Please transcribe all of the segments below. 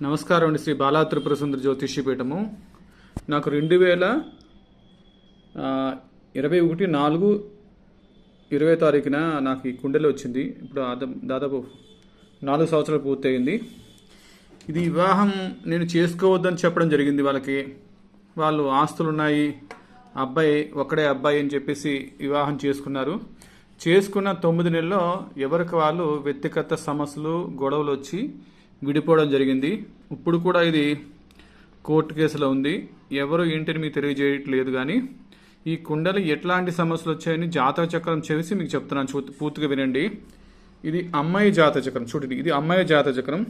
నమస్కారం అండి శ్రీ బాలా త్రిపుర సుందర జ్యోతిష్యపీఠము నాకు రెండు వేల ఇరవై ఒకటి నాలుగు ఇరవై తారీఖున నాకు ఈ కుండెలు వచ్చింది. ఇప్పుడు దాదాపు నాలుగు సంవత్సరాలు పూర్తయింది. ఇది వివాహం నేను చేసుకోవద్దని చెప్పడం జరిగింది వాళ్ళకి. వాళ్ళు ఆస్తులు ఉన్నాయి అబ్బాయి ఒక్కడే అబ్బాయి అని చెప్పేసి వివాహం చేసుకున్నారు. చేసుకున్న తొమ్మిది నెలల్లో ఎవరికి వాళ్ళు వ్యక్తిగత సమస్యలు గొడవలు వచ్చి విడిపోవడం జరిగింది. ఇప్పుడు కూడా ఇది కోర్టు కేసులో ఉంది. ఎవరు ఏంటని మీకు తెలియజేయట్లేదు కానీ ఈ కుండలు ఎట్లాంటి సమస్యలు వచ్చాయని జాతక చక్రం చేసి మీకు చెప్తున్నాను చూ పూర్తిగా వినండి. ఇది అమ్మాయి జాత చక్రం చూడండి. ఇది అమ్మాయి జాత చక్రం.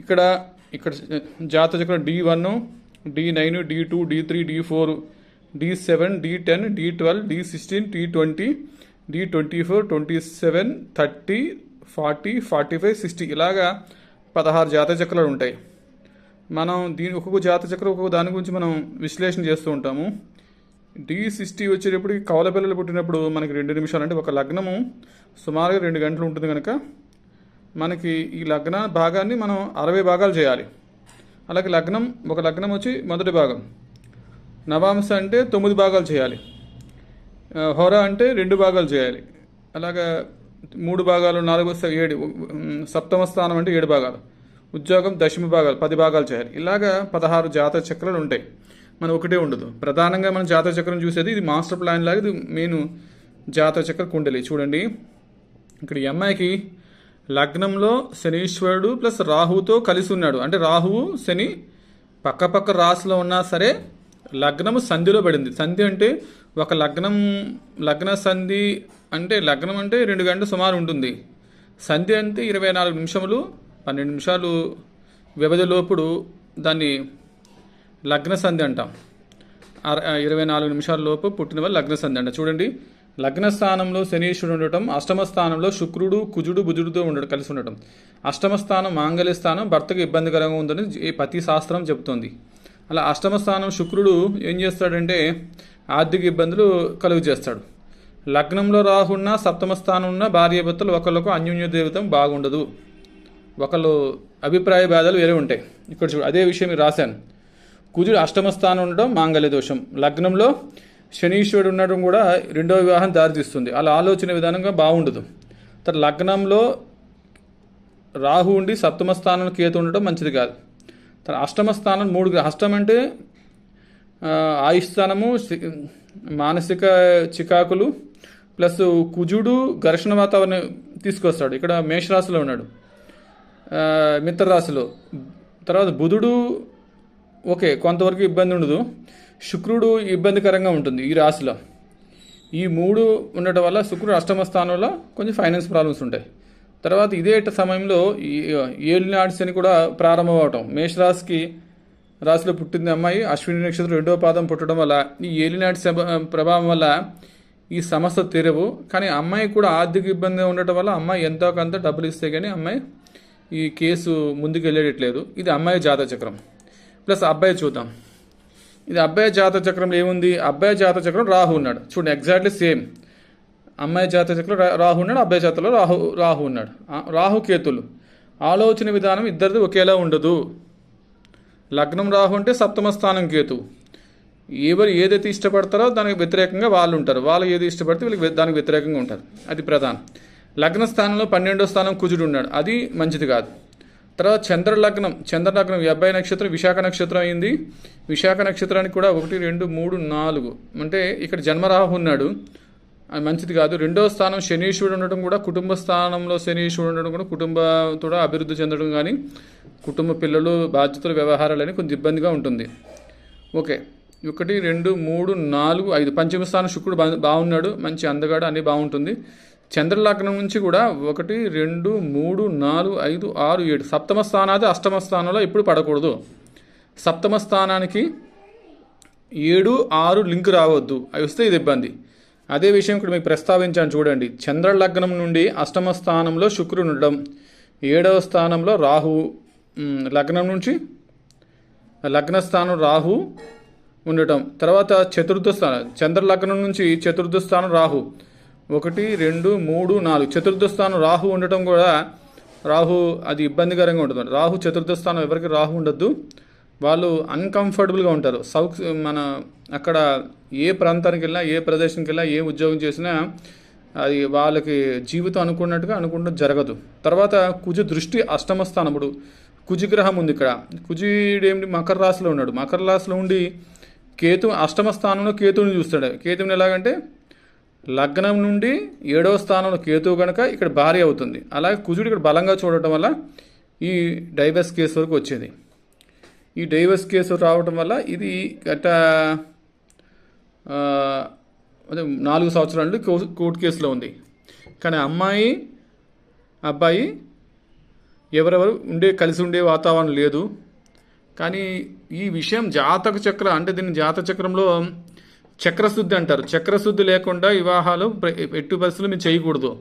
ఇక్కడ ఇక్కడ జాత చక్రం D one D nine D two D three D four D seven D ten D twelve D sixteen D twenty D twenty four twenty seven thirty forty forty five sixty. ఇలాగా పదహారు జాతీయ చక్రాలు ఉంటాయి. మనం దీని ఒక్కొక్క జాత చక్రం ఒక్కొక్క దాని గురించి మనం విశ్లేషణ చేస్తూ ఉంటాము. డి సిక్స్టీ వచ్చేటప్పటికి కవల పిల్లలు పుట్టినప్పుడు మనకి రెండు నిమిషాలు అంటే ఒక లగ్నము. సుమారుగా రెండు గంటలు ఉంటుంది కనుక మనకి ఈ లగ్న భాగాన్ని మనం అరవై భాగాలు చేయాలి. అలాగే లగ్నం ఒక లగ్నం వచ్చి మొదటి భాగం. నవాంశ అంటే తొమ్మిది భాగాలు చేయాలి. హోరా అంటే రెండు భాగాలు చేయాలి. అలాగా మూడు భాగాలు నాలుగు ఏడు సప్తమ స్థానం అంటే ఏడు భాగాలు. ఉద్యోగం దశమి భాగాలు పది భాగాలు చేయాలి. ఇలాగా పదహారు జాతర చక్రాలు ఉంటాయి. మనం ఒకటే ఉండదు. ప్రధానంగా మనం జాతర చక్రం చూసేది ఇది మాస్టర్ ప్లాన్ లాగా ఇది మెయిన్ జాతర చక్ర కుండలి. చూడండి. ఇక్కడ ఈ అమ్మాయికి లగ్నంలో శనీశ్వరుడు ప్లస్ రాహుతో కలిసి ఉన్నాడు. అంటే రాహువు శని పక్క పక్క రాశిలో ఉన్నా సరే లగ్నము సంధిలో పడింది. సంధి అంటే ఒక లగ్నం లగ్న సంధి అంటే లగ్నం అంటే రెండు గంటలు సుమారు ఉంటుంది. సంధి అంటే ఇరవై నాలుగు నిమిషములు పన్నెండు నిమిషాలు వ్యవధిలోపుడు దాన్ని లగ్న సంధి అంటాం. అర- ఇరవై నాలుగు నిమిషాల లోపు పుట్టిన వాళ్ళు లగ్న సంధి అంట చూడండి లగ్న స్థానంలో శనీశ్వరుడు ఉండటం అష్టమ స్థానంలో శుక్రుడు కుజుడు బుజుడుతో ఉండడం కలిసి ఉండటం. అష్టమ స్థానం మాంగళ్య స్థానం భర్తకు ఇబ్బందికరంగా ఉందని ప్రతి శాస్త్రం చెప్తోంది అలా అష్టమ స్థానం శుక్రుడు ఏం చేస్తాడంటే ఆర్థిక ఇబ్బందులు కలుగు చేస్తాడు. లగ్నంలో రాహున్న సప్తమ స్థానం ఉన్న భార్యాభర్తలు ఒకళ్ళకు అన్యోన్య దేవతం బాగుండదు. ఒకళ్ళు అభిప్రాయ భేదాలు వేరే ఉంటాయి. ఇక్కడ చూడు అదే విషయం మీరు రాశాను. కుజుడు అష్టమ స్థానం ఉండడం మాంగళ్య దోషం. లగ్నంలో శనీశ్వరుడు ఉండడం కూడా రెండో వివాహం దారితీస్తుంది. అలా ఆలోచన విధానంగా బాగుండదు. తర్వాత లగ్నంలో రాహు ఉండి సప్తమ స్థానంలో కేతు ఉండడం మంచిది కాదు. తన అష్టమ స్థానం మూడు అష్టం అంటే ఆయుష్ స్థానము సి- మానసిక చికాకులు ప్లస్ కుజుడు ఘర్షణ వాతావరణం తీసుకొస్తాడు. ఇక్కడ మేషరాశిలో ఉన్నాడు. మిత్రరాశిలో. మిత్ర రాశిలో తర్వాత బుధుడు ఓకే కొంతవరకు ఇబ్బంది ఉండదు. శుక్రుడు ఇబ్బందికరంగా ఉంటుంది ఈ రాశిలో. ఈ మూడు ఉండటం వల్ల శుక్రుడు అష్టమ స్థానంలో కొంచెం ఫైనాన్స్ ప్రాబ్లమ్స్ ఉంటాయి. తర్వాత ఇదే సమయంలో ఈ ఏలినాడు శని కూడా ప్రారంభం అవటం. మేషరాశికి రాశిలో పుట్టింది అమ్మాయి అశ్విని నక్షత్రం రెండవ పాదం పుట్టడం వల్ల ఈ ఏలినాటి ప్రభావం వల్ల ఈ సమస్య తీరవు. కానీ అమ్మాయి కూడా ఆర్థిక ఇబ్బంది ఉండటం వల్ల అమ్మాయి ఎంతో కొంత డబ్బులు ఇస్తే కానీ అమ్మాయి ఈ కేసు ముందుకు వెళ్ళేటట్లేదు. ఇది అమ్మాయి జాతక చక్రం. ప్లస్ అబ్బాయి చూద్దాం. ఇది అబ్బాయి జాతక చక్రంలో ఏముంది? అబ్బాయి జాతక చక్రం రాహు ఉన్నాడు. చూడండి ఎగ్జాక్ట్లీ సేమ్ అమ్మాయి జాతక చక్రం రాహు ఉన్నాడు అబ్బాయి జాతలో రాహు రాహు ఉన్నాడు. రాహు కేతులు. ఆలోచన విధానం ఇద్దరిది ఒకేలా ఉండదు. లగ్నం రాహు అంటే సప్తమ స్థానం కేతు. ఎవరు ఏదైతే ఇష్టపడతారో దానికి వ్యతిరేకంగా వాళ్ళు ఉంటారు. వాళ్ళు ఏది ఇష్టపడితే వీళ్ళకి దానికి వ్యతిరేకంగా ఉంటారు. అది ప్రధానం. లగ్న స్థానంలో పన్నెండో స్థానం కుజుడు ఉన్నాడు. అది మంచిది కాదు. తర్వాత చంద్ర లగ్నం. చంద్ర లగ్నం అబ్బాయి నక్షత్రం విశాఖ నక్షత్రం అయింది. విశాఖ నక్షత్రానికి కూడా ఒకటి రెండు మూడు నాలుగు. అంటే ఇక్కడ జన్మరాహు ఉన్నాడు. అది మంచిది కాదు. రెండో స్థానం శనీశ్వరుడు ఉండడం కూడా కుటుంబ స్థానంలో శనీశ్వరుడు ఉండడం కూడా కుటుంబంతో అభివృద్ధి చెందడం కానీ కుటుంబ పిల్లలు బాధ్యతలు వ్యవహారాలని కొంచెం ఇబ్బందిగా ఉంటుంది. ఓకే. ఒకటి రెండు మూడు నాలుగు ఐదు. పంచమ స్థానం శుక్రుడు బాగున్నాడు. మంచి అందగాడు అన్నీ బాగుంటుంది. చంద్రలగ్నం నుంచి కూడా ఒకటి రెండు మూడు నాలుగు ఐదు ఆరు ఏడు. సప్తమ స్థానాది అష్టమ స్థానంలో ఎప్పుడు పడకూడదు. సప్తమ స్థానానికి ఏడు ఆరు లింక్ రావద్దు. అవి వస్తే ఇది ఇబ్బంది. అదే విషయం ఇక్కడ మీకు ప్రస్తావించాను చూడండి. చంద్ర లగ్నం నుండి అష్టమ స్థానంలో శుక్రుడు ఉండడం ఏడవ స్థానంలో రాహు లగ్నం నుంచి లగ్న స్థానం రాహు ఉండటం. తర్వాత చతుర్థ స్థానం. చంద్ర లగ్నం నుంచి చతుర్థ స్థానం రాహు. ఒకటి రెండు మూడు నాలుగు. చతుర్థ స్థానం రాహు ఉండటం కూడా రాహు అది ఇబ్బందికరంగా ఉంటుంది. రాహు చతుర్థ స్థానం ఎవరికి రాహు ఉండద్దు. వాళ్ళు అన్కంఫర్టబుల్గా ఉంటారు. సౌక్ మన అక్కడ ఏ ప్రాంతానికి వెళ్ళినా ఏ ప్రదేశానికి వెళ్ళినా ఏ ఉద్యోగం చేసినా అది వాళ్ళకి జీవితం అనుకున్నట్టుగా అనుకుంటూ జరగదు. తర్వాత కుజు దృష్టి అష్టమ స్థానముడు. కుజిగ్రహం ఉంది ఇక్కడ. కుజుడేమిటి? మకర రాశిలో ఉన్నాడు. మకర రాశిలో ఉండి కేతు అష్టమ స్థానంలో కేతువుని చూస్తాడు. కేతువుని ఎలాగంటే లగ్నం నుండి ఏడవ స్థానంలో కేతువు కనుక ఇక్కడ భారీ అవుతుంది. అలాగే కుజుడు ఇక్కడ బలంగా చూడటం వల్ల ఈ డైవర్స్ కేసు వరకు వచ్చేది. ఈ డైవర్స్ కేసు రావటం వల్ల ఇది గత అదే నాలుగు సంవత్సరాల నుండి కో- కోర్టు కేసులో ఉంది. కానీ అమ్మాయి అబ్బాయి ఎవరెవరు ఉండే కలిసి ఉండే వాతావరణం లేదు. కానీ ఈ విషయం జాతక చక్ర అంటే దీన్ని జాతక చక్రంలో చక్రశుద్ధి అంటారు. చక్రశుద్ధి లేకుండా వివాహాలు ప్ర- ఎట్టి పరిస్థితులు మీరు చేయకూడదు.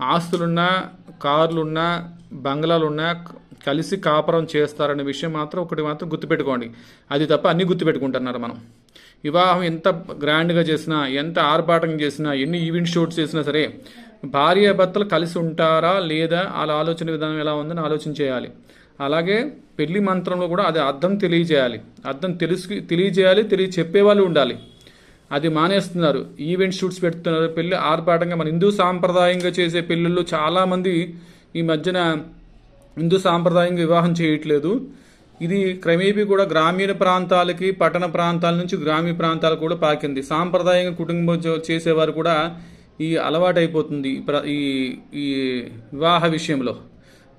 ఆస్తులున్నా కార్లున్నా బంగ్లాలున్నా కలిసి కాపురం చేస్తారనే విషయం మాత్రం ఒకటి మాత్రం గుర్తుపెట్టుకోండి. అది తప్ప అన్నీ గుర్తుపెట్టుకుంటున్నారు మనం. వివాహం ఎంత గ్రాండ్గా చేసినా ఎంత ఆర్భాటం చేసినా ఎన్ని ఈవెంట్ షూట్స్ చేసినా సరే భార్య భర్తలు కలిసి ఉంటారా లేదా వాళ్ళ ఆలోచన విధానం ఎలా ఉందని ఆలోచన చేయాలి. అలాగే పెళ్ళి మంత్రంలో కూడా అది అర్థం తెలియజేయాలి. అర్థం తెలుసు తెలియజేయాలి తెలియ చెప్పేవాళ్ళు ఉండాలి. అది మానేస్తున్నారు. ఈవెంట్ షూట్స్ పెడుతున్నారు. పెళ్ళి ఆర్భాటంగా మన హిందూ సాంప్రదాయంగా చేసే పెళ్ళిళ్ళు చాలామంది ఈ మధ్యన హిందూ సాంప్రదాయంగా వివాహం చేయట్లేదు. ఇది క్రమేపీ కూడా గ్రామీణ ప్రాంతాలకి పట్టణ ప్రాంతాల నుంచి గ్రామీణ ప్రాంతాలకు కూడా పాకింది. సాంప్రదాయంగా కుటుంబం చేసేవారు కూడా ఈ అలవాటు అయిపోతుంది ప్ర- ఈ ఈ వివాహ విషయంలో.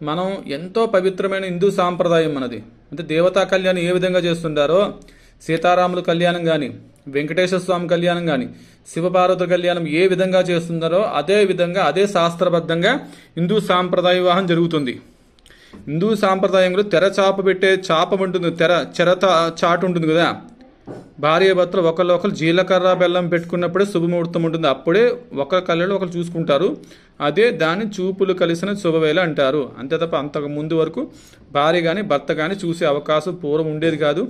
మనం ఎంతో పవిత్రమైన హిందూ సాంప్రదాయం మనది. అంటే దేవతా కళ్యాణం ఏ విధంగా చేస్తుంటారో సీతారాముల కళ్యాణం కానీ వెంకటేశ్వర స్వామి కళ్యాణం కానీ శివపార్వతి కళ్యాణం ఏ విధంగా చేస్తుంటారో అదే విధంగా అదే శాస్త్రబద్ధంగా హిందూ సాంప్రదాయ వివాహం జరుగుతుంది. హిందూ సాంప్రదాయంలో తెర చాప పెట్టే చాప ఉంటుంది తెర చెరత చాటు ఉంటుంది కదా. భార్య భర్తలు ఒకళ్ళు ఒకరు జీలకర్ర బెల్లం పెట్టుకున్నప్పుడే శుభముహూర్తం ఉంటుంది. అప్పుడే ఒకరి కళ్ళలో ఒకరు చూసుకుంటారు. అదే దాన్ని చూపులు కలిసిన శుభవేళ అంటారు. అంతే తప్ప అంతకు ముందు వరకు భార్య కానీ భర్త కానీ చూసే అవకాశం పూర్వం ఉండేది కాదు.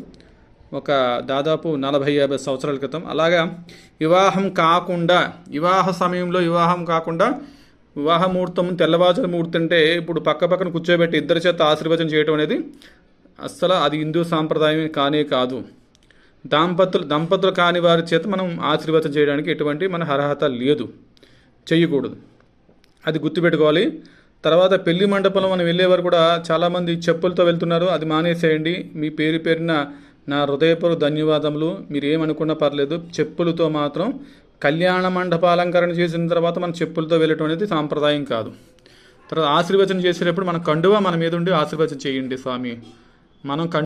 ఒక దాదాపు నలభై యాభై సంవత్సరాల క్రితం. అలాగా వివాహం కాకుండా వివాహ సమయంలో వివాహం కాకుండా వివాహ ముహూర్తం తెల్లవారుజాము ముహూర్తం అంటే ఇప్పుడు పక్క పక్కన కూర్చోబెట్టి ఇద్దరి చేత ఆశీర్వచనం చేయడం అనేది అస్సలు అది హిందూ సాంప్రదాయం కానే కాదు. దాంపతులు దంపతులు కాని వారి చేత మనం ఆశీర్వచనం చేయడానికి ఎటువంటి మన అర్హత లేదు. చేయకూడదు అది గుర్తుపెట్టుకోవాలి. తర్వాత పెళ్ళి మండపంలో మనం వెళ్ళేవారు కూడా చాలామంది చెప్పులతో వెళ్తున్నారు. అది మానేసేయండి. మీ పేరు పేరున నా హృదయపూర్వ ధన్యవాదములు. మీరు ఏమనుకున్నా పర్లేదు. చెప్పులతో మాత్రం కళ్యాణ మండప అలంకరణ చేసిన తర్వాత మనం చెప్పులతో వెళ్ళటం అనేది సాంప్రదాయం కాదు. తర్వాత ఆశీర్వచనం చేసేటప్పుడు మన కండువా మన మీద ఉండి ఆశీర్వచనం చేయండి స్వామి. మనం కం